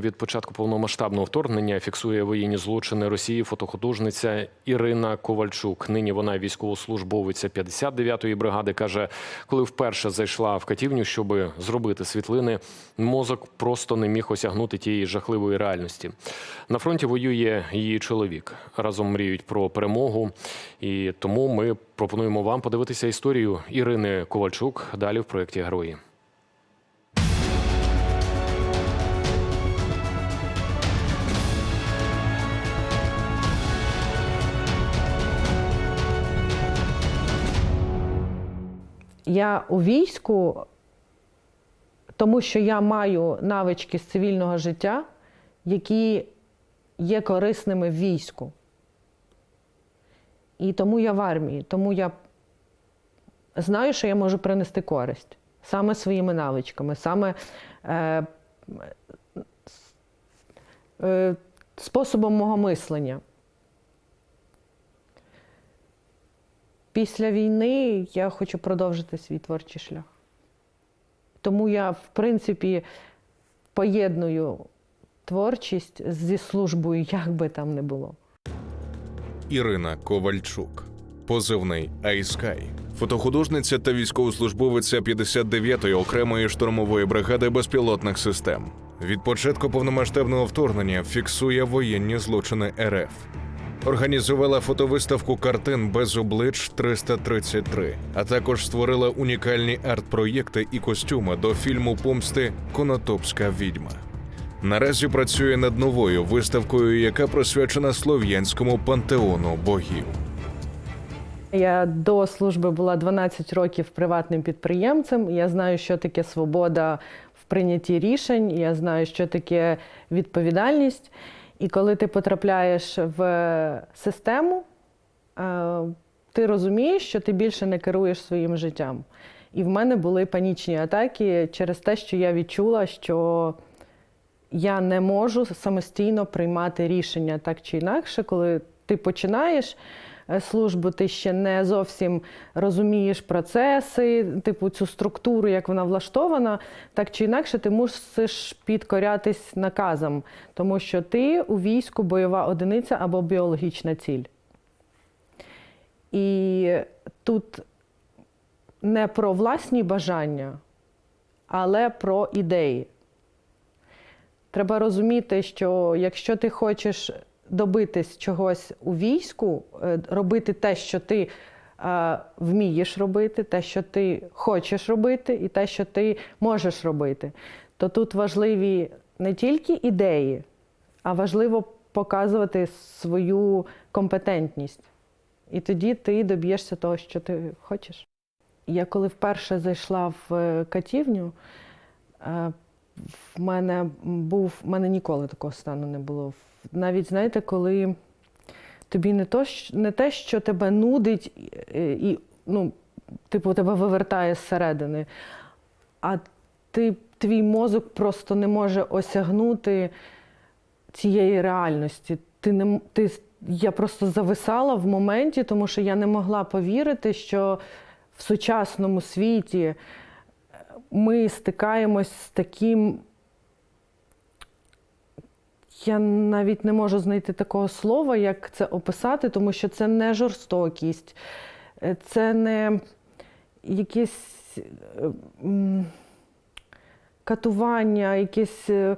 Від початку повномасштабного вторгнення фіксує воєнні злочини Росії фотохудожниця Ірина Ковальчук. Нині вона військовослужбовиця 59-ї бригади. каже, коли вперше зайшла в катівню, щоб зробити світлини, мозок просто не міг осягнути тієї жахливої реальності. На фронті воює її чоловік. Разом мріють про перемогу. І тому ми пропонуємо вам подивитися історію Ірини Ковальчук далі в проєкті Герої. Я у війську, тому що я маю навички з цивільного життя, які є корисними в війську. І тому я в армії, тому я знаю, що я можу принести користь саме своїми навичками, саме е, е, способом мого мислення. Після війни я хочу продовжити свій творчий шлях. Тому я, в принципі, поєдную творчість зі службою, як би там не було. Ірина Ковальчук, позивний Айскай, фотохудожниця та військовослужбовиця 59-ї окремої штурмової бригади безпілотних систем. Від початку повномасштабного вторгнення фіксує воєнні злочини РФ. Організувала фотовиставку картин без облич 333, а також створила унікальні арт-проєкти і костюми до фільму Помсти Конотопська відьма. Наразі працює над новою виставкою, яка присвячена слов'янському пантеону богів. Я до служби була 12 років приватним підприємцем. Я знаю, що таке свобода в прийнятті рішень, я знаю, що таке відповідальність. І коли ти потрапляєш в систему, е, ти розумієш, що ти більше не керуєш своїм життям. І в мене були панічні атаки через те, що я відчула, що я не можу самостійно приймати рішення так чи інакше, коли ти починаєш службу, ти ще не зовсім розумієш процеси, типу цю структуру, як вона влаштована, так чи інакше ти мусиш підкорятись наказам, тому що ти у війську бойова одиниця або біологічна ціль. І тут не про власні бажання, але про ідеї. Треба розуміти, що якщо ти хочеш добитись чогось у війську, е, робити те, що ти е, вмієш робити, те, що ти хочеш робити, і те, що ти можеш робити, то тут важливі не тільки ідеї, а важливо показувати свою компетентність. І тоді ти доб'єшся того, що ти хочеш. Я коли вперше зайшла в е, катівню, в мене був, в мене ніколи такого стану не було. Навіть знаєте, коли тобі не то, не те, що тебе нудить і, ну, типу, тебе вивертає зсередини, а ти, твій мозок просто не може осягнути цієї реальності. Ти не, ти, я просто зависала в моменті, тому що я не могла повірити, що в сучасному світі ми стикаємось з таким. Я навіть не можу знайти такого слова, як це описати, тому що це не жорстокість, е, це не якісь е, катування, якісь е,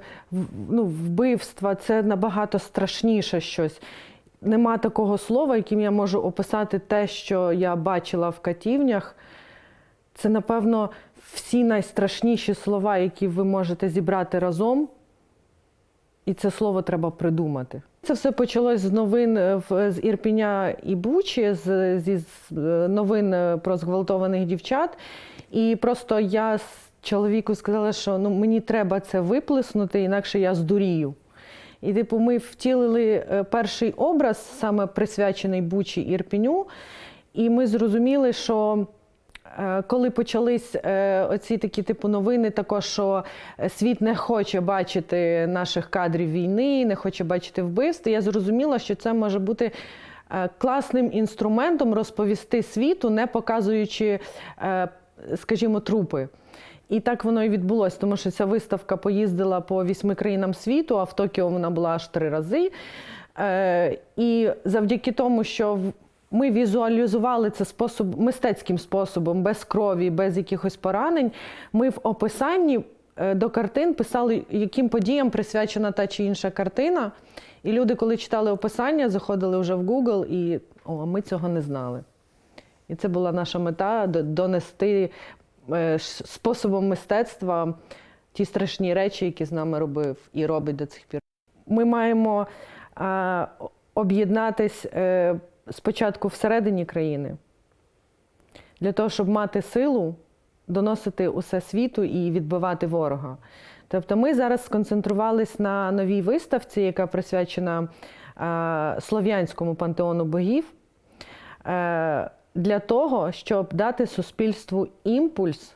ну, вбивства. Це набагато страшніше щось. Нема такого слова, яким я можу описати те, що я бачила в катівнях. Це, напевно, всі найстрашніші слова, які ви можете зібрати разом. І це слово треба придумати. Це все почалось з новин е, з Ірпіня і Бучі, з, зі з, е, новин е, про зґвалтованих дівчат. І просто я чоловіку сказала, що ну, мені треба це виплеснути, інакше я здурію. І типу, ми втілили перший образ, саме присвячений Бучі Ірпіню, і ми зрозуміли, що Коли почались е, оці такі типу новини, також що е, світ не хоче бачити наших кадрів війни, не хоче бачити вбивств, я зрозуміла, що це може бути е, класним інструментом розповісти світу, не показуючи, е, скажімо, трупи. І так воно і відбулося, тому що ця виставка поїздила по вісьми країнам світу, а в Токіо вона була аж три рази. Е, і завдяки тому, що ми візуалізували це способ, мистецьким способом, без крові, без якихось поранень, ми в описанні е, до картин писали, яким подіям присвячена та чи інша картина. І люди, коли читали описання, заходили вже в Google і о, ми цього не знали. І це була наша мета донести е, способом мистецтва ті страшні речі, які з нами робив і робить до цих пір. Ми маємо об'єднатись е, спочатку всередині країни для того, щоб мати силу доносити усе світу і відбивати ворога. Тобто ми зараз сконцентрувались на новій виставці, яка присвячена е, слов'янському пантеону богів, е, для того, щоб дати суспільству імпульс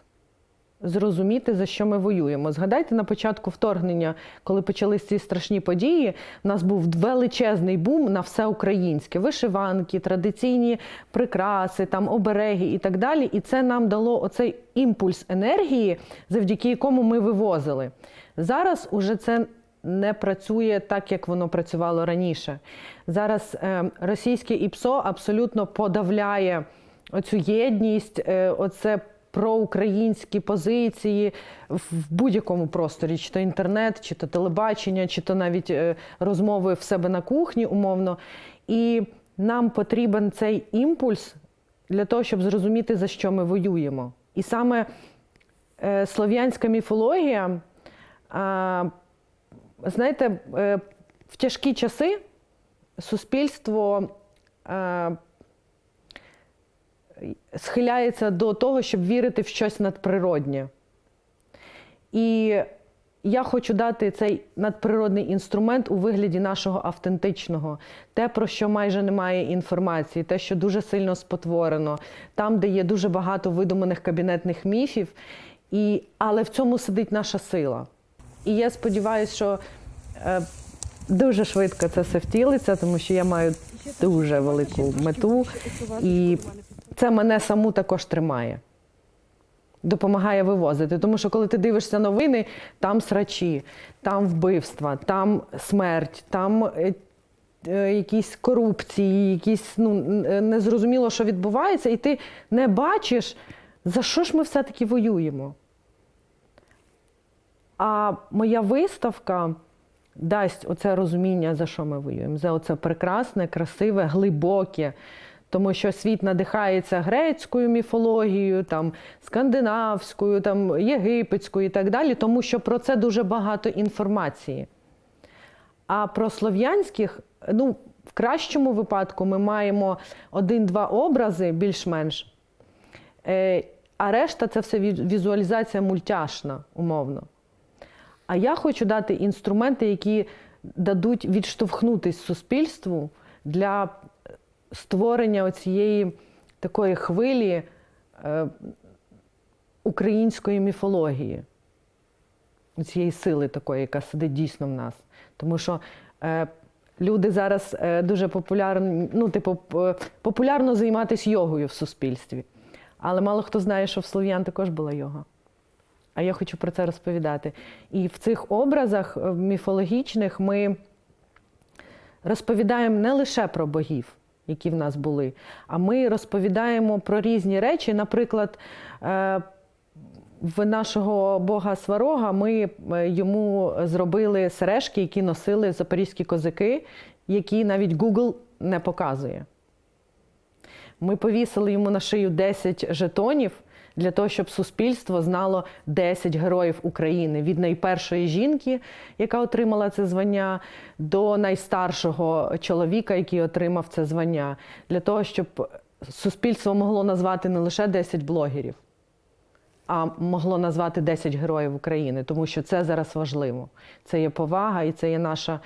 зрозуміти, за що ми воюємо. Згадайте на початку вторгнення, коли почались ці страшні події, у нас був величезний бум на все українське: вишиванки, традиційні прикраси, там обереги і так далі. І це нам дало оцей імпульс енергії, завдяки якому ми вивозили. Зараз уже це. Не працює так, як воно працювало раніше. Зараз е, російське ІПСО абсолютно подавляє оцю єдність, е, оце проукраїнські позиції в будь-якому просторі, чи то інтернет, чи то телебачення, чи то навіть е, розмови в себе на кухні, умовно. І нам потрібен цей імпульс для того, щоб зрозуміти, за що ми воюємо. І саме е, слов'янська міфологія, знаєте, е, в тяжкі часи суспільство. Схиляється до того, щоб вірити в щось надприроднє. І я хочу дати цей надприродний інструмент у вигляді нашого автентичного, те, про що майже немає інформації, те, що дуже сильно спотворено, там, де є дуже багато видуманих кабінетних міфів. І, але в цьому сидить наша сила. І я сподіваюся, що е, дуже швидко це все втілиться, тому що я маю дуже велику мету. І це мене саму також тримає. Допомагає вивозити. Тому що коли ти дивишся новини, там срачі, там вбивства, там смерть, там е, е, якісь корупції, якісь ну, е, незрозуміло, що відбувається, і ти не бачиш, за що ж ми все-таки воюємо. А моя виставка дасть оце розуміння, за що ми воюємо. За оце прекрасне, красиве, глибоке. Тому що світ надихається грецькою міфологією, там, скандинавською, там, єгипетською і так далі, тому що про це дуже багато інформації. А про слов'янських, ну, в кращому випадку ми маємо один-два образи більш-менш. Е, а решта це все візуалізація мультяшна, умовно. А я хочу дати інструменти, які дадуть відштовхнутись суспільству для створення цієї такої хвилі е, української міфології, цієї сили такої, яка сидить дійсно в нас. Тому що е, люди зараз е, дуже популярні, ну, типу, популярно займатися йогою в суспільстві. Але мало хто знає, що в слов'ян також була йога. А я хочу про це розповідати. І в цих образах е, міфологічних ми розповідаємо не лише про богів, які в нас були, а ми розповідаємо про різні речі. Наприклад, е, в нашого бога Сварога ми е, йому зробили сережки, які носили запорізькі козаки, які навіть Google не показує. Ми повісили йому на шию 10 жетонів для того, щоб суспільство знало 10 героїв України від найпершої жінки, яка отримала це звання, до найстаршого чоловіка, який отримав це звання, для того, щоб суспільство могло назвати не лише 10 блогерів, а могло назвати 10 героїв України, тому що це зараз важливо. Це є повага і це є наша,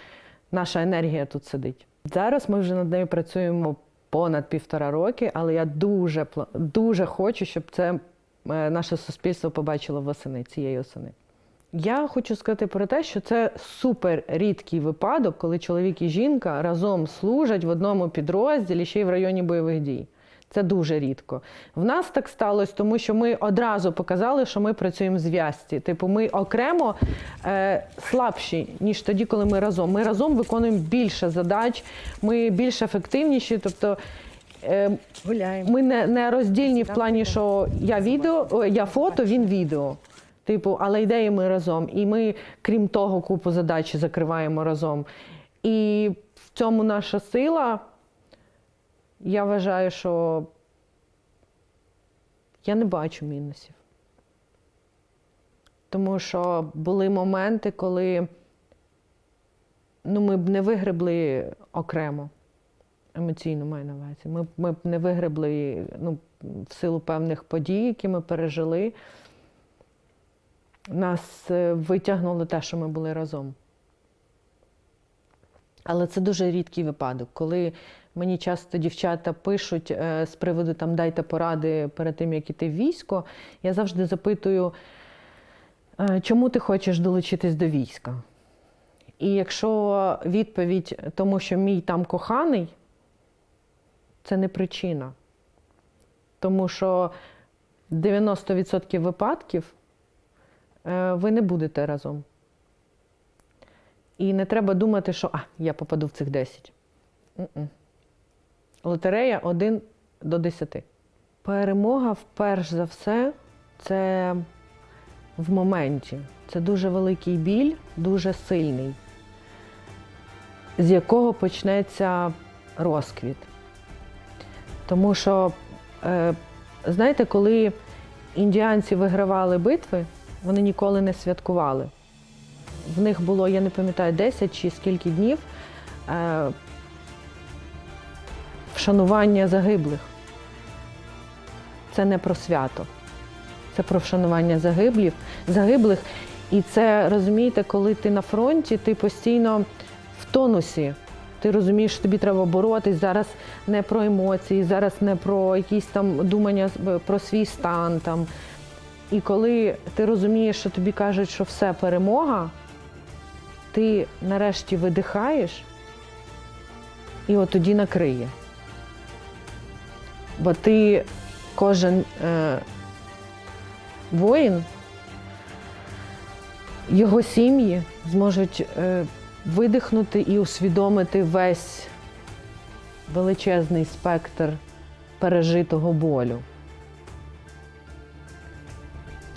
наша енергія тут сидить. Зараз ми вже над нею працюємо понад півтора роки, але я дуже, дуже хочу, щоб це наше суспільство побачило восени цієї осени. Я хочу сказати про те, що це супер рідкий випадок, коли чоловік і жінка разом служать в одному підрозділі ще й в районі бойових дій. Це дуже рідко. В нас так сталося, тому що ми одразу показали, що ми працюємо в зв'язці. Типу, ми окремо е, слабші, ніж тоді, коли ми разом. Ми разом виконуємо більше задач, ми більш ефективніші. Тобто е, Гуляємо. ми не, не роздільні в плані, що я відео, о, я фото, він відео. Типу, але ідеї ми разом. І ми, крім того, купу задач закриваємо разом. І в цьому наша сила. Я вважаю, що я не бачу мінусів. Тому що були моменти, коли ну, ми б не вигребли окремо. Емоційно маю на увазі. Ми, ми не вигребли ну, в силу певних подій, які ми пережили. Нас е, витягнуло те, що ми були разом. Але це дуже рідкий випадок, коли мені часто дівчата пишуть е, з приводу там дайте поради перед тим, як іти в військо. Я завжди запитую, е, чому ти хочеш долучитись до війська? І якщо відповідь, тому що мій там коханий, це не причина. Тому що 90% випадків е, ви не будете разом. І не треба думати, що а, я попаду в цих 10. М-м. Лотерея 1 до 10. Перемога, вперш за все, це в моменті. Це дуже великий біль, дуже сильний, з якого почнеться розквіт. Тому що, е, знаєте, коли індіанці вигравали битви, вони ніколи не святкували. В них було, я не пам'ятаю, 10 чи скільки днів е, вшанування загиблих. Це не про свято. Це про вшанування загиблів, загиблих. І це розумієте, коли ти на фронті, ти постійно в тонусі. Ти розумієш, що тобі треба боротись зараз не про емоції, зараз не про якісь там думання про свій стан. Там. І коли ти розумієш, що тобі кажуть, що все перемога, ти нарешті видихаєш, і от тоді накриє. Бо ти кожен е, воїн, його сім'ї зможуть е, видихнути і усвідомити весь величезний спектр пережитого болю.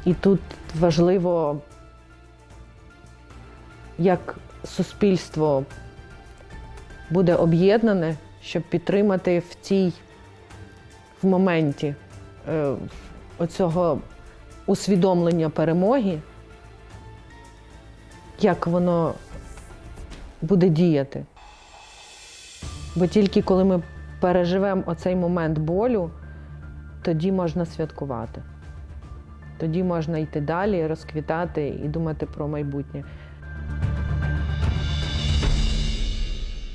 І тут важливо, як суспільство буде об'єднане, щоб підтримати в цій в моменті е, оцього усвідомлення перемоги, як воно буде діяти. Бо тільки коли ми переживемо оцей момент болю, тоді можна святкувати. Тоді можна йти далі, розквітати і думати про майбутнє.